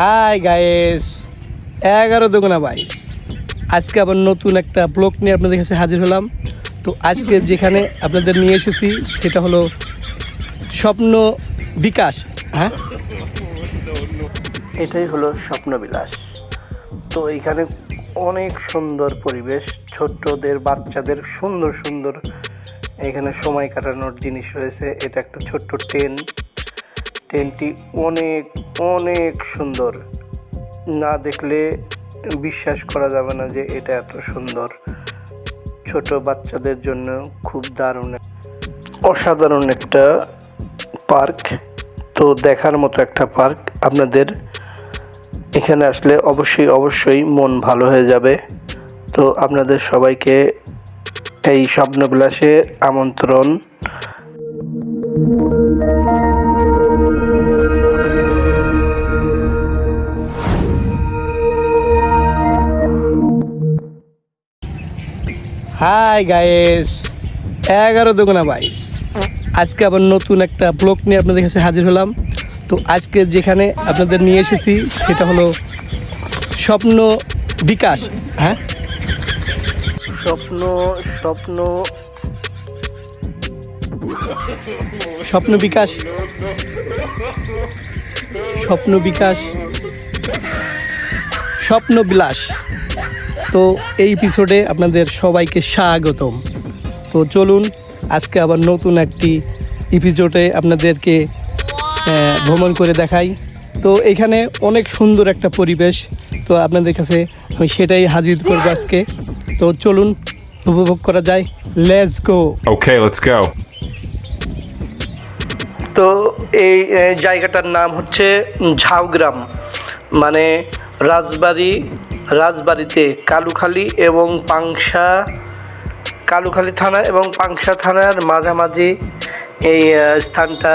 Hi guys এগারো দুগুণা বাইশ। আজকে আবার নতুন একটা ব্লগ নিয়ে আপনাদের কাছে হাজির হলাম। তো আজকে যেখানে আপনাদের নিয়ে এসেছি, সেটা হলো স্বপ্ন বিকাশ। হ্যাঁ? এটাই হলো স্বপ্ন বিলাস। তো এখানে অনেক সুন্দর পরিবেশ ছোট্টদের বাচ্চাদের সুন্দর সুন্দর এখানে সময় কাটানোর জিনিস রয়েছে। এটা একটা ছোট্ট ট্রেন ট্রেনটি অনেক অনেক সুন্দর। না দেখলে বিশ্বাস করা যাবে না যে এটা এত সুন্দর। ছোট বাচ্চাদের জন্য খুব দারুণ অসাধারণ একটা পার্ক। তো দেখার মতো একটা পার্ক আপনাদের এখানে আসলে অবশ্যই অবশ্যই মন ভালো হয়ে যাবে। তো আপনাদের সবাইকে এই স্বপ্নবিলাসে আমন্ত্রণ। হাই গাইস এগারো দুগুণা বাইশ। আজকে আবার নতুন একটা ব্লগ নিয়ে আপনাদের কাছে হাজির হলাম। তো আজকে যেখানে আপনাদের নিয়ে এসেছি সেটা হলো স্বপ্ন বিকাশ হ্যাঁ? স্বপ্ন স্বপ্ন। স্বপ্ন বিকাশ। স্বপ্ন বিকাশ। স্বপ্ন বিলাস। তো এই এপিসোডে আপনাদের সবাইকে স্বাগতম। তো চলুন আজকে আবার নতুন একটি এপিসোডে আপনাদেরকে ভ্রমণ করে দেখাই। তো এখানে অনেক সুন্দর একটা পরিবেশ। তো আপনাদের কাছে আমি সেটাই হাজির করব আজকে। তো চলুন উপভোগ করা যায়। Let's go Okay, let's go. তো এই জায়গাটার নাম হচ্ছে ঝাউগ্রাম। মানে রাজবাড়ি রাজবাড়িতে কালুখালী এবং পাংশা, কালুখালী থানা এবং পাংশা থানার মাঝামাঝি এই স্থানটা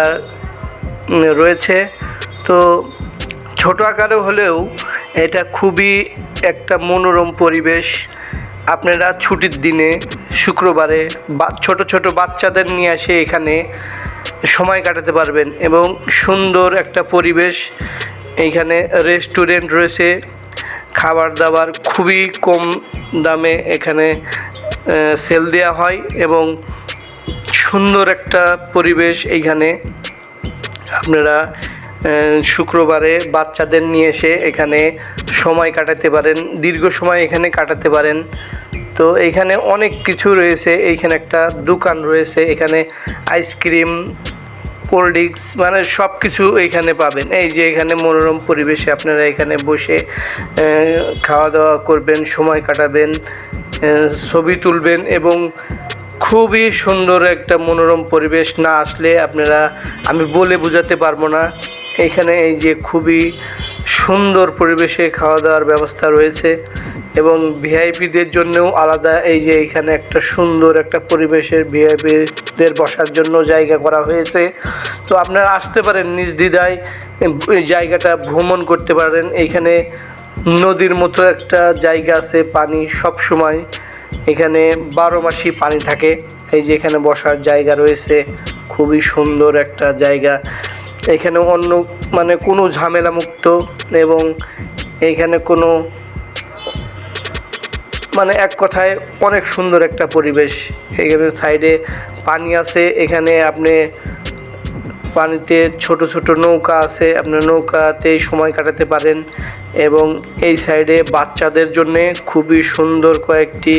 রয়েছে। তো ছোট আকারে হলেও এটা খুবই একটা মনোরম পরিবেশ। আপনারা ছুটির দিনে শুক্রবারে বা, ছোট ছোট বাচ্চাদের নিয়ে এসে এখানে সময় কাটাতে পারবেন এবং সুন্দর একটা পরিবেশ। এইখানে রেস্টুরেন্ট রয়েছে। খাবার দাবার খুবই কম দামে এখানে সেল দেওয়া হয় এবং সুন্দর একটা পরিবেশ এইখানে। আপনারা শুক্রবারে বাচ্চাদের নিয়ে এসে এখানে সময় কাটাতে পারেন, দীর্ঘ সময় এখানে কাটাতে পারেন। তো এখানে অনেক কিছু রয়েছে, এইখানে একটা দোকান রয়েছে, এখানে আইসক্রিম কোল্ড ড্রিঙ্কস মানে সব কিছু এখানে পাবেন। এই যে এখানে মনোরম পরিবেশে আপনারা এখানে বসে খাওয়া দাওয়া করবেন, সময় কাটাবেন ছবি তুলবেন এবং খুবই সুন্দর একটা মনোরম পরিবেশ না আসলে আপনারা, আমি বলে বোঝাতে পারব না। এখানে এই যে খুবই সুন্দর পরিবেশে খাওয়া দাওয়ার ব্যবস্থা রয়েছে এবং ভিআইপিদের জন্যও আলাদা। এই যে এখানে একটা সুন্দর একটা পরিবেশের ভিআইপিদের বসার জন্য জায়গা করা হয়েছে। তো আপনারা আসতে পারেন নিজ দ্বিধায় জায়গাটা ভ্রমণ করতে পারেন। এইখানে নদীর মতো একটা জায়গা আছে, পানি সব সময় এখানে বারো মাসই পানি থাকে। এই যে এখানে বসার জায়গা রয়েছে, খুবই সুন্দর একটা জায়গা। এখানে অন্য মানে কোনো ঝামেলা মুক্ত এবং এইখানে কোনো মানে এক কথায় অনেক সুন্দর একটা পরিবেশ। এখানে সাইডে পানি আছে, এখানে আপনি পানিতে ছোট ছোট নৌকা আছে আপনার নৌকাতেই সময় কাটাতে পারেন এবং এই সাইডে বাচ্চাদের জন্য খুবই সুন্দর কয়েকটি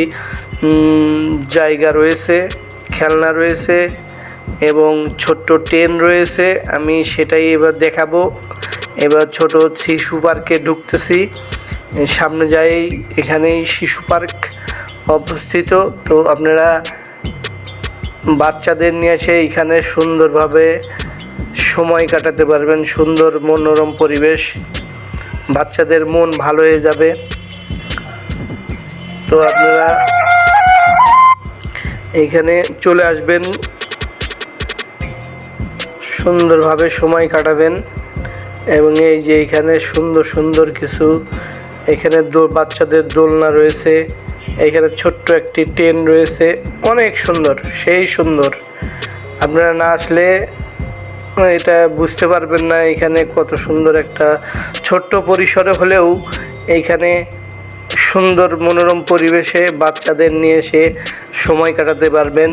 জায়গা রয়েছে, খেলনা রয়েছে এবং ছোট্ট ট্রেন রয়েছে, আমি সেটাই এবার দেখাবো। এবার ছোট শিশু পার্কে ঢুকতেছি। সামনে যাই, এখানেই শিশু পার্ক অবস্থিত। তো আপনারা বাচ্চাদের নিয়ে এসে এখানে সুন্দরভাবে সময় কাটাতে পারবেন, সুন্দর মনোরম পরিবেশ। বাচ্চাদের মন ভালো হয়ে যাবে। তো আপনারা এইখানে চলে আসবেন। সুন্দরভাবে সময় কাটাবেন এবং এই যে এখানে সুন্দর সুন্দর কিছু এখানে বাচ্চাদের দোলনা রয়েছে, এখানে ছোট্ট একটি ট্রেন রয়েছে, অনেক সুন্দর, সেই সুন্দর। আপনারা না আসলে এটা বুঝতে পারবেন না, এখানে কত সুন্দর একটা ছোট্ট পরিসরে হলেও এইখানে সুন্দর মনোরম পরিবেশে বাচ্চাদের নিয়ে এসে সময় কাটাতে পারবেন।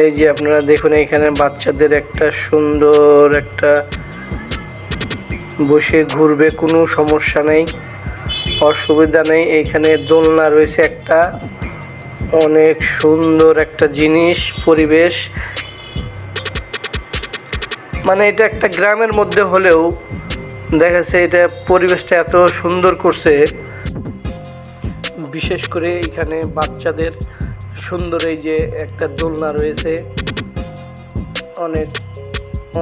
এই যে আপনারা দেখুন, এখানে বাচ্চাদের একটা সুন্দর একটা বসে ঘুরবে, কোনো সমস্যা নেই, অসুবিধা নেই। এইখানে দোলনা রয়েছে একটা, অনেক সুন্দর একটা জিনিস, পরিবেশ। মানে এটা একটা গ্রামের মধ্যে হলেও দেখা যাচ্ছে এটা পরিবেশটা এত সুন্দর করছে। বিশেষ করে এখানে বাচ্চাদের সুন্দর এই যে একটা দোলনা রয়েছে। অনেক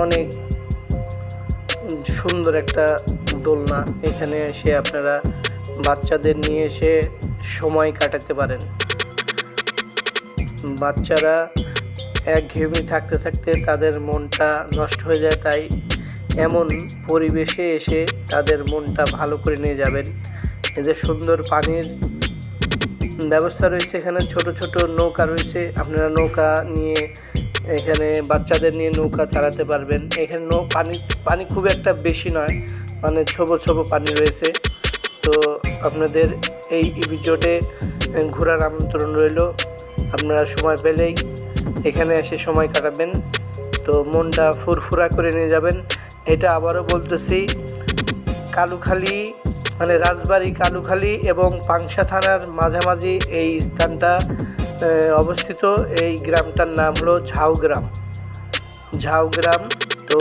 অনেক সুন্দর একটা দোলনা। এখানে এসে আপনারা বাচ্চাদের নিয়ে এসে সময় কাটাতে পারেন। বাচ্চারা একঘেয়েমি থাকতে থাকতে তাদের মনটা নষ্ট হয়ে যায়, তাই এমন পরিবেশে এসে তাদের মনটা ভালো করে নিয়ে যাবেন। এদের সুন্দর পানির ব্যবস্থা রয়েছে এখানে, ছোট ছোট নৌকা রয়েছে। আপনারা নৌকা নিয়ে এখানে বাচ্চাদের নিয়ে নৌকা চালাতে পারবেন। এখানে নৌ, পানি পানি খুব একটা বেশি নয় মানে ছোটো ছোটো পানি রয়েছে। তো আপনাদের এই ভিডিওতে ঘোরার আমন্ত্রণ রইল। আপনারা সময় পেলেই এখানে এসে সময় কাটাবেন। তো মনটা ফুরফুরা করে নিয়ে যাবেন। এটা আবারও বলতেছি, কালুখালী মানে রাজবাড়ি কালুখালী এবং পাংশা থানার মাঝামাঝি এই স্থানটা অবস্থিত। এই গ্রামটার নাম হলো ঝাউগ্রাম। ঝাউগ্রাম, তো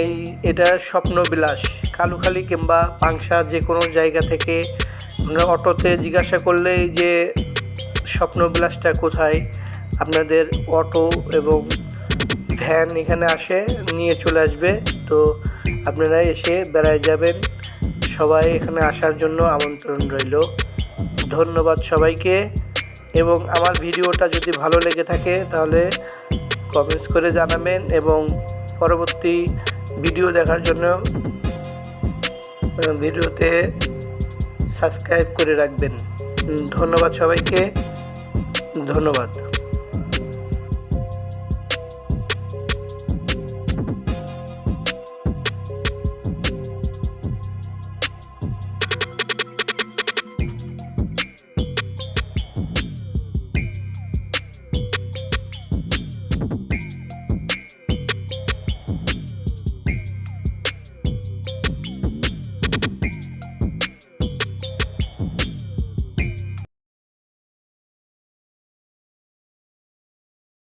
এই, এটা স্বপ্নবিলাস। কালুখালী কিংবা পাংশা যে কোনো জায়গা থেকে আমরা অটোতে জিজ্ঞাসা করলেই যে স্বপ্নবিলাসটা কোথায়, আপনাদের অটো এবং ভ্যান এখানে আসে, নিয়ে চলে আসবে। তো আপনারা এসে বেড়ায় যাবেন। সবাই এখানে আসার জন্য আমন্ত্রণ রইল। ধন্যবাদ সবাইকে। এবং আমার ভিডিওটা যদি ভালো লেগে থাকে, তাহলে কমেন্টস করে জানাবেন এবং পরবর্তী ভিডিও দেখার জন্য ভিডিওতে সাবস্ক্রাইব করে রাখবেন। ধন্যবাদ সবাইকে। ধন্যবাদ।